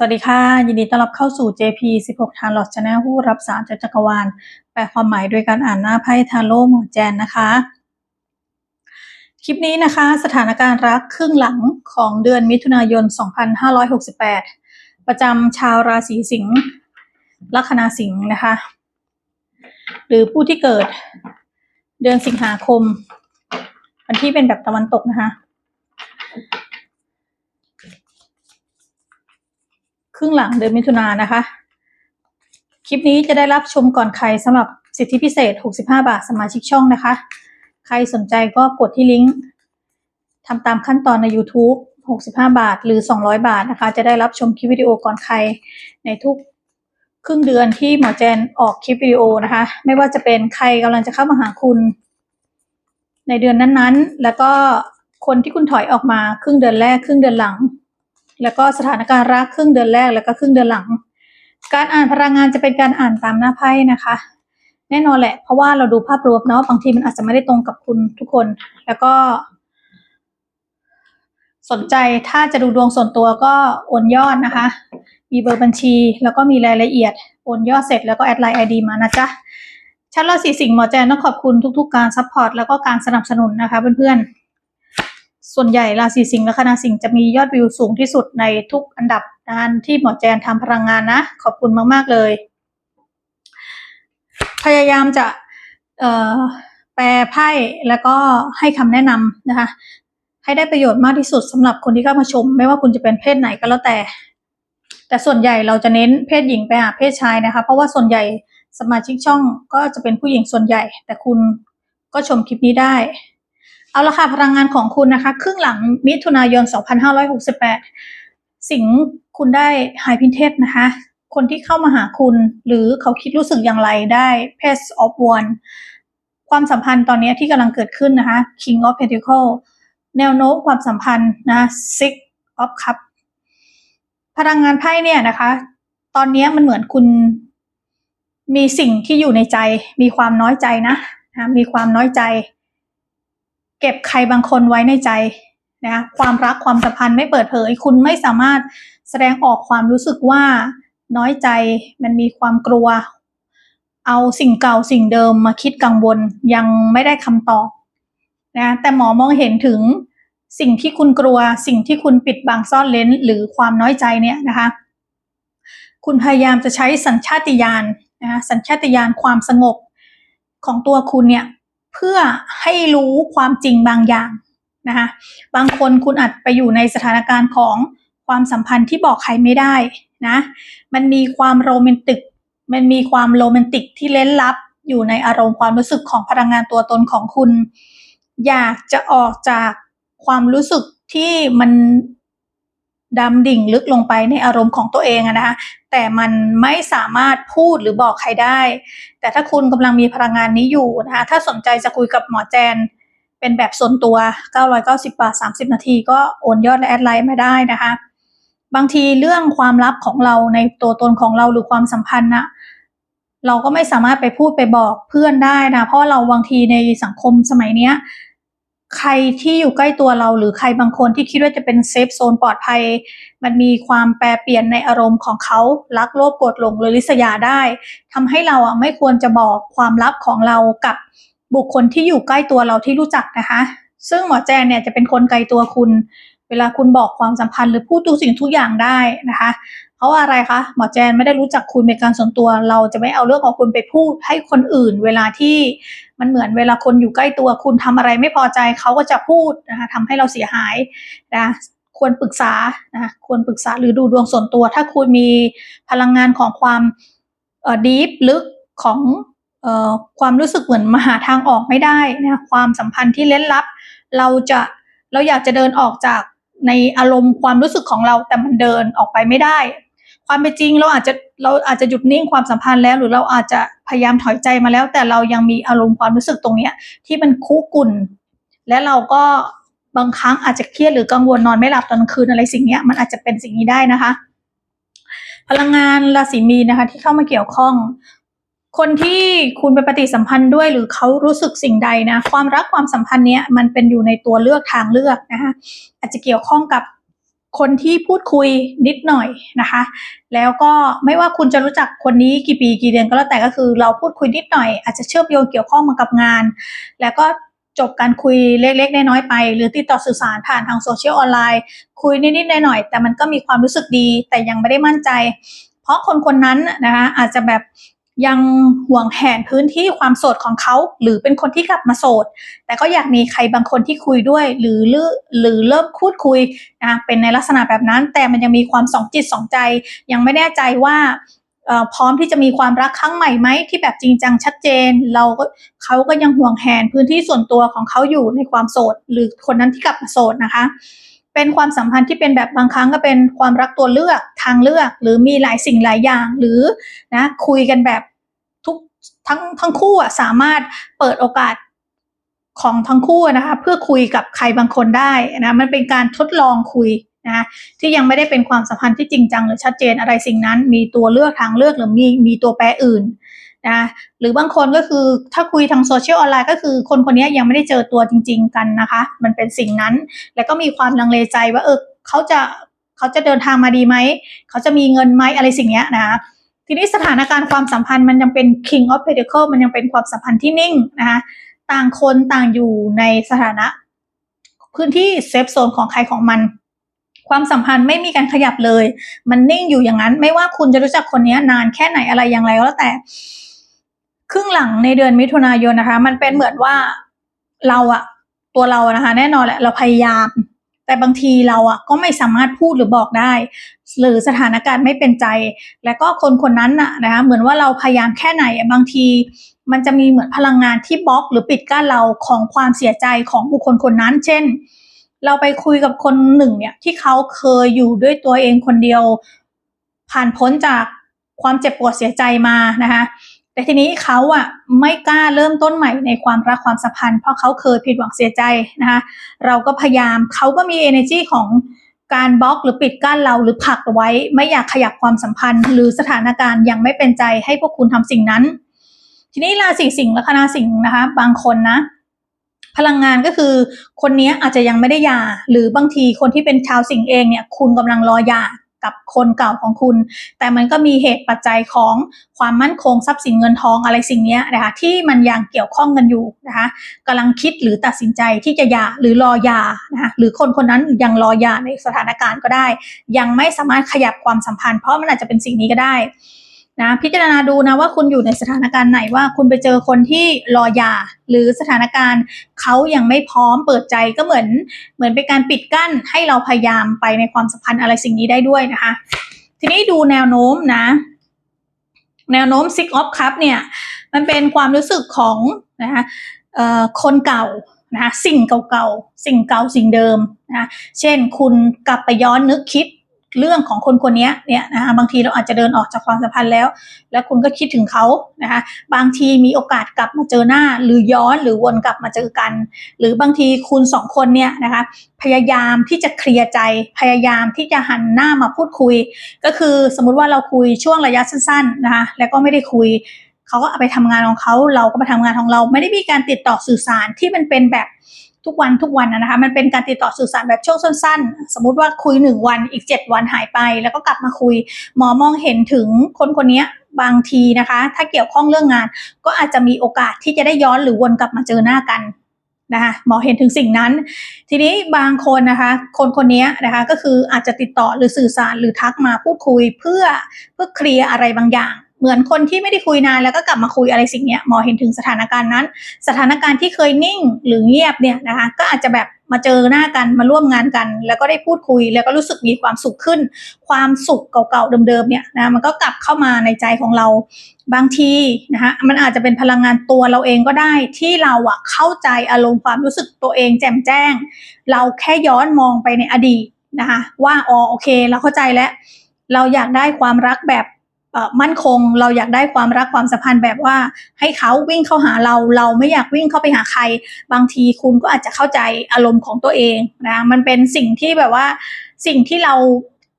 สวัสดีค่ะ ยินดีต้อนรับเข้าสู่ JP 16 ทานหลอตชาแนลผู้รับสารจากจักรวาล แปลความหมายโดยการอ่านหน้าไพ่ทาโร่หมอแจนนะคะ คลิปนี้นะคะ สถานการณ์รักครึ่งหลังของเดือนมิถุนายน 2568 ประจำชาวราศีสิงห์ลัคนาสิงห์นะคะ หรือผู้ที่เกิดเดือนสิงหาคม วันที่เป็นแบบตะวันตกนะคะ ครึ่งหลังเดือนมิถุนายนนะคะ คลิปนี้จะได้รับชมก่อนใครสำหรับสิทธิพิเศษ 65 บาทสมาชิกช่องนะคะ ใครสนใจก็กดที่ลิงก์ทำตามขั้นตอนใน YouTube 65 บาทหรือ 200 บาทนะคะ จะได้รับชมคลิปวิดีโอก่อนใครในทุกครึ่งเดือนที่หมอแจนออกคลิปวิดีโอนะคะ ไม่ว่าจะเป็นใครกำลังจะเข้ามาหาคุณ ในเดือนนั้นๆ แล้วก็คนที่คุณถอยออกมาครึ่งเดือนแรกครึ่งเดือนหลัง แล้วก็สถานการณ์รักครึ่งเดือนแรกแล้วก็ครึ่งเดือนหลัง การอ่านพลังงานจะเป็นการอ่านตามหน้าไพ่นะคะ แน่นอนแหละ เพราะว่าเราดูภาพรวมเนาะบางทีมันอาจจะไม่ได้ตรงกับคุณทุกคน แล้วก็ สนใจถ้าจะดูดวงส่วนตัวก็โอนยอดนะคะ มีเบอร์บัญชี แล้วก็มีรายละเอียดโอนยอดเสร็จแล้วก็แอดไลน์ไอดีมานะจ๊ะชั้นราศีสิงห์หมอแจนต้องขอบคุณทุก ๆ การซัพพอร์ตแล้วก็การสนับสนุนนะคะเพื่อนๆ ส่วนใหญ่ราศีสิงห์และคณะสิงห์จะมียอดวิวสูงที่สุดในทุกอันดับการที่หมอแจนทำพลังงานนะ ขอบคุณมาก ๆ เลย พยายามจะแปลไพ่แล้วก็ให้คำแนะนำนะคะ ให้ได้ประโยชน์มากที่สุดสำหรับคนที่เข้ามาชม ไม่ว่าคุณจะเป็นเพศไหนก็แล้วแต่ แต่ส่วนใหญ่เราจะเน้นเพศหญิงไปหาเพศชายนะคะ เพราะว่าส่วนใหญ่สมาชิกช่องก็จะเป็นผู้หญิงส่วนใหญ่ แต่คุณก็ชมคลิปนี้ได้ เอาละค่ะพลังงานของคุณนะคะ ครึ่งหลังมิถุนายน 2568 สิ่งคุณได้ไฮพินเทสนะคะ คนที่เข้ามาหาคุณ หรือเขาคิดรู้สึกอย่างไรได้ Page of One ความสัมพันธ์ตอนนี้ที่กำลังเกิดขึ้นนะคะ King of Pentacle แนวโน้มความสัมพันธ์นะ Six of Cup พลังงานไพ่เนี่ยนะคะ ตอนนี้มันเหมือนคุณมีสิ่งที่อยู่ในใจ มีความน้อยใจนะนะมีความน้อยใจ เก็บใครบางคนไว้ในใจนะความรักความสัมพันธ์ไม่เปิดเผย คุณไม่สามารถแสดงออกความรู้สึกว่าน้อยใจมันมีความกลัว เอาสิ่งเก่าสิ่งเดิมมาคิดกังวลยังไม่ได้คำตอบนะแต่หมอมองเห็นถึงสิ่งที่คุณกลัว สิ่งที่คุณปิดบังซ่อนเลนหรือความน้อยใจเนี่ยนะคะ คุณพยายามจะใช้สัญชาติญาณนะะสัญชาติญาณความสงบของตัวคุณเนี่ย เพื่อให้รู้ความจริงบางอย่างนะคะบางคนคุณอาจไปอยู่ในสถานการณ์ของความสัมพันธ์ที่บอกใครไม่ได้นะมันมีความโรแมนติก มันมีความโรแมนติกที่เล้นลับอยู่ในอารมณ์ความรู้สึกของพลังงานตัวตนของคุณ อยากจะออกจากความรู้สึกที่มัน ดำดิ่งลึกลงไปในอารมณ์ของตัวเองอะนะคะแต่มันไม่สามารถพูดหรือบอกใครได้ แต่ถ้าคุณกำลังมีพลังงานนี้อยู่นะคะถ้าสนใจจะคุยกับหมอแจน เป็นแบบส่วนตัว 990 บาท 30 นาทีก็โอนยอดและแอดไลน์มาได้นะคะบางทีเรื่องความลับของเราในตัวตนของเราหรือความสัมพันธ์นะเราก็ไม่สามารถไปพูดไปบอกเพื่อนได้นะเพราะเราบางทีในสังคมสมัยเนี้ย ใครที่อยู่ใกล้ตัวเราหรือใครบางคนที่คิดว่าจะเป็นเซฟโซนปลอดภัย มันมีความแปรเปลี่ยนในอารมณ์ของเขารักโลภโกรธหลงหรือลิษยาได้ทำให้เราอะไม่ควรจะบอกความลับของเรากับบุคคลที่อยู่ใกล้ตัวเราที่รู้จักนะคะ ซึ่งหมอแจนเนี่ยจะเป็นคนไกลตัวคุณ เวลาคุณบอกความสัมพันธ์หรือพูดทุกสิ่งทุกอย่างได้นะคะ เพราะว่าอะไรคะหมอแจนไม่ได้รู้จักคุณเป็นการส่วนตัว เราจะไม่เอาเรื่องของคุณไปพูดให้คนอื่น เวลาที่มันเหมือนเวลาคนอยู่ใกล้ตัวคุณทำอะไรไม่พอใจเขาก็จะพูดนะคะทำให้เราเสียหายนะควรปรึกษานะควรปรึกษาหรือดูดวงส่วนตัว ถ้าคุณมีพลังงานของความเอ่อดีฟลึกของเอ่อความรู้สึกเหมือนมาหาทางออกไม่ได้นะความสัมพันธ์ที่เล้นลับ เราจะเราอยากจะเดินออกจากในอารมณ์ความรู้สึกของเราแต่มันเดินออกไปไม่ได้ ความเป็นจริงเราอาจจะเราอาจจะหยุดนิ่งความสัมพันธ์แล้ว หรือเราอาจจะพยายามถอยใจมาแล้ว แต่เรายังมีอารมณ์ความรู้สึกตรงเนี้ย ที่มันคุกุ่นและเราก็บางครั้งอาจจะเครียดหรือกังวลนอนไม่หลับตอนกลางคืนอะไรสิ่งเนี้ยมันอาจจะเป็นสิ่งนี้ได้นะคะ พลังงานราศีมีนนะคะ ที่เข้ามาเกี่ยวข้อง คนที่คุณไปปฏิสัมพันธ์ด้วยหรือเขารู้สึกสิ่งใดนะ ความรักความสัมพันธ์เนี้ยมันเป็นอยู่ในตัวเลือกทางเลือกนะคะอาจจะเกี่ยวข้องกับ คนที่พูดคุยนิดหน่อยนะคะ แล้วก็ไม่ว่าคุณจะรู้จักคนนี้กี่ปีกี่เดือนก็แล้วแต่ก็คือเราพูดคุยนิดหน่อย อาจจะเชื่อมโยงเกี่ยวข้องมากับงาน แล้วก็จบการคุยเล็กๆน้อยๆไป หรือติดต่อสื่อสารผ่านทางโซเชียลออนไลน์ คุยนิดๆหน่อยๆแต่มันก็มีความรู้สึกดีแต่ยังไม่ได้มั่นใจ เพราะคนคนนั้นนะคะอาจจะแบบ ยังห่วงแหนพื้นที่ความโสดของเขา หรือเป็นคนที่กลับมาโสด แต่ก็อยากมีใครบางคนที่คุยด้วยหรือหรือหรือเริ่มพูดคุยนะเป็นในลักษณะแบบนั้น แต่มันยังมีความสองจิตสองใจ ยังไม่แน่ใจว่าพร้อมที่จะมีความรักครั้งใหม่ไหมที่แบบจริงจังชัดเจน เราก็เขาก็ยังห่วงแหนพื้นที่ส่วนตัวของเขาอยู่ในความโสด หรือคนนั้นที่กลับมาโสดนะคะ เป็นความสัมพันธ์ที่เป็นแบบบางครั้งก็เป็นความรักตัวเลือกทางเลือก หรือมีหลายสิ่งหลายอย่าง หรือนะคุยกันแบบทุกทั้งทั้งคู่อะสามารถเปิดโอกาสของทั้งคู่นะคะเพื่อคุยกับใครบางคนได้นะมันเป็นการทดลองคุยนะที่ยังไม่ได้เป็นความสัมพันธ์ที่จริงจังหรือชัดเจนอะไรสิ่งนั้น มีตัวเลือกทางเลือกหรือมีมีตัวแปรอื่น นะหรือบางคนก็คือถ้าคุยทางโซเชียลออนไลน์ก็คือคนคนนี้ยังไม่ได้เจอตัวจริง ๆ กันนะคะ มันเป็นสิ่งนั้น แล้วก็มีความลังเลใจว่าเออเขาจะเขาจะเดินทางมาดีไหม เขาจะมีเงินไหมอะไรสิ่งนี้นะคะทีนี้สถานการณ์ความสัมพันธ์มันยังเป็น king of pentacle มันยังเป็นความสัมพันธ์ที่นิ่งนะคะต่างคนต่างอยู่ในสถานะ พื้นที่เซฟโซนของใครของมัน ความสัมพันธ์ไม่มีการขยับเลย มันนิ่งอยู่อย่างนั้น ไม่ว่าคุณจะรู้จักคนนี้นานแค่ไหนอะไรอย่างไรก็แล้วแต่ ครึ่งหลังในเดือนมิถุนายนนะคะ มันเป็นเหมือนว่าเราอะตัวเรานะคะ แน่นอนแหละเราพยายาม แต่บางทีเราอะก็ไม่สามารถพูดหรือบอกได้ หรือสถานการณ์ไม่เป็นใจ แล้วก็คนคนนั้นน่ะนะคะเหมือนว่าเราพยายามแค่ไหนบางที มันจะมีเหมือนพลังงานที่บล็อก หรือปิดกั้นเราของความเสียใจของบุคคลคนนั้น เช่น เราไปคุยกับคนหนึ่งเนี่ยที่เขาเคยอยู่ด้วยตัวเองคนเดียว ผ่านพ้นจากความเจ็บปวดเสียใจมานะคะ แต่ทีนี้เขาอะไม่กล้าเริ่มต้นใหม่ในความรักความสัมพันธ์เพราะเขาเคยผิดหวังเสียใจนะคะเราก็พยายามเขาก็มี energy ของการบล็อกหรือปิดกั้นเราหรือผลักไว้ ไม่อยากขยับความสัมพันธ์ หรือสถานการณ์ยังไม่เป็นใจให้พวกคุณทำสิ่งนั้น ทีนี้ราศีสิงห์และคณะสิงห์นะคะ บางคนนะ พลังงานก็คือคนนี้อาจจะยังไม่ได้ยา หรือบางทีคนที่เป็นชาวสิงห์เองเนี่ย คุณกำลังรอยา กับคนเก่าของคุณ แต่มันก็มีเหตุปัจจัยของความมั่นคงทรัพย์สินเงินทองอะไรสิ่งนี้นะคะที่มันยังเกี่ยวข้องกันอยู่นะคะกำลังคิดหรือตัดสินใจที่จะหย่าหรือรอหย่านะคะหรือคนคนนั้นยังรอหย่าในสถานการณ์ก็ได้ ยังไม่สามารถขยับความสัมพันธ์เพราะมันอาจจะเป็นสิ่งนี้ก็ได้ นะพิจารณาดูนะว่าคุณอยู่ในสถานการณ์ไหนว่าคุณไปเจอคนที่รอยา หรือสถานการณ์เขายังไม่พร้อมเปิดใจก็เหมือน เหมือนเป็นการปิดกั้นให้เราพยายามไปในความสัมพันธ์อะไรสิ่งนี้ได้ด้วยนะคะ ทีนี้ดูแนวโน้มนะ แนวโน้ม Six of Cup เนี่ย มันเป็นความรู้สึกของนะคะคนเก่านะคะสิ่งเก่าๆสิ่งเก่าสิ่งเดิมนะะเช่นคุณกลับไปย้อนนึกคิด เรื่องของคนคนนี้เนี่ยนะคะบางทีเราอาจจะเดินออกจากความสัมพันธ์แล้ว แล้วคุณก็คิดถึงเขานะคะบางทีมีโอกาสกลับมาเจอหน้า หรือย้อนหรือวนกลับมาเจอกัน หรือบางทีคุณสองคนเนี่ยนะคะพยายามที่จะเคลียร์ใจพยายามที่จะหันหน้ามาพูดคุย ก็คือสมมุติว่าเราคุยช่วงระยะสั้นๆนะคะแล้วก็ไม่ได้คุยเขาก็ไปทำงานของเขาเราก็ไปทำงานของเรา ไม่ได้มีการติดต่อสื่อสารที่มันเป็นแบบ ทุกวันทุกวันนะคะมันเป็นการติดต่อสื่อสารแบบช่วงสั้น ๆ สมมติว่าคุยหนึ่งวันอีกเจ็ดวันหายไป แล้วก็กลับมาคุย หมอมองเห็นถึงคนคนนี้บางทีนะคะ ถ้าเกี่ยวข้องเรื่องงาน ก็อาจจะมีโอกาสที่จะได้ย้อนหรือวนกลับมาเจอหน้ากันนะคะหมอเห็นถึงสิ่งนั้น ทีนี้บางคนนะคะ คนคนนี้นะคะก็คืออาจจะติดต่อหรือสื่อสารหรือทักมาพูดคุยเพื่อเพื่อเคลียร์อะไรบางอย่าง เหมือนคนที่ไม่ได้คุยนานแล้วก็กลับมาคุยอะไรสิ่งเนี้ยหมอเห็นถึงสถานการณ์นั้น สถานการณ์ที่เคยนิ่งหรือเงียบเนี่ยนะคะก็อาจจะแบบมาเจอหน้ากันมาร่วมงานกัน แล้วก็ได้พูดคุยแล้วก็รู้สึกมีความสุขขึ้น ความสุขเก่าๆเดิมๆเนี่ยนะมันก็กลับเข้ามาในใจของเราบางทีนะคะมันอาจจะเป็นพลังงานตัวเราเองก็ได้ที่เราอะเข้าใจอารมณ์ความรู้สึกตัวเอง แจ่มแจ้ง เราแค่ย้อนมองไปในอดีตนะคะว่าอ๋อโอเค เราเข้าใจแล้ว เราอยากได้ความรักแบบ มั่นคงเราอยากได้ความรักความสัมพันธ์แบบว่า ให้เขาวิ่งเข้าหาเราเราไม่อยากวิ่งเข้าไปหาใคร บางทีคุณก็อาจจะเข้าใจอารมณ์ของตัวเองนะมันเป็นสิ่งที่แบบว่าสิ่งที่เรา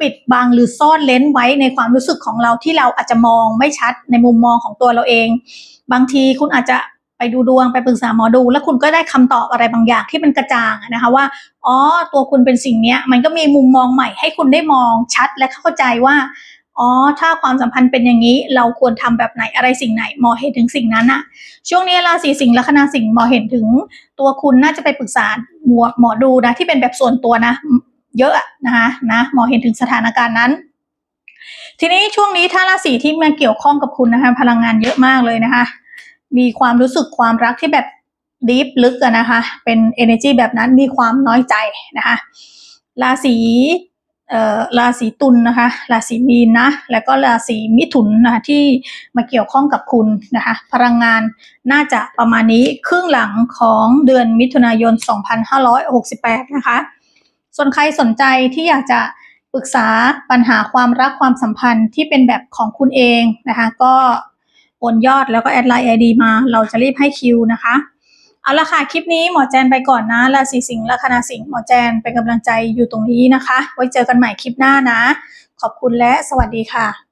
ปิดบังหรือซ่อนเลนไว้ในความรู้สึกของเราที่เราอาจจะมองไม่ชัดในมุมมองของตัวเราเอง บางทีคุณอาจจะไปดูดวงไปปรึกษาหมอดู แล้วคุณก็ได้คำตอบอะไรบางอย่างที่มันกระจ่างนะคะว่าอ๋อตัวคุณเป็นสิ่งเนี้ยมันก็มีมุมมองใหม่ให้คุณได้มองชัดและเข้าใจว่า อ๋อ ถ้าความสัมพันธ์เป็นอย่างนี้ เราควรทำแบบไหนอะไรสิ่งไหนหมอเห็นถึงสิ่งนั้นอะช่วงนี้ราศีสิงห์ลัคนาสิงห์หมอเห็นถึง ตัวคุณน่าจะไปปรึกษาหมอหมอดูนะที่เป็นแบบส่วนตัวนะ เยอะนะคะนะหมอเห็นถึงสถานการณ์นั้น ทีนี้ช่วงนี้ถ้าราศีที่มาเกี่ยวข้องกับคุณนะคะพลังงานเยอะมากเลยนะคะ มีความรู้สึกความรักที่แบบดีฟลึกอะนะคะ เป็น energy แบบนั้นมีความน้อยใจนะคะ ราศี ราศีตุลนะคะ ราศีมีนนะ แล้วก็ราศีมิถุนนะคะที่มาเกี่ยวข้องกับคุณนะคะ พลังงานน่าจะประมาณนี้ครึ่งหลังของเดือนมิถุนายน 2568 นะคะ ส่วนใครสนใจที่อยากจะปรึกษาปัญหาความรักความสัมพันธ์ที่เป็นแบบของคุณเองนะคะ ก็โอนยอดแล้วก็แอดไลน์ไอดีมา เราจะรีบให้คิวนะคะ เอาละค่ะ คลิปนี้หมอแจนไปก่อนนะราศีสิงห์ลัคนาสิงห์หมอแจนเป็นกำลังใจอยู่ตรงนี้นะคะ ไว้เจอกันใหม่คลิปหน้านะ ขอบคุณและสวัสดีค่ะ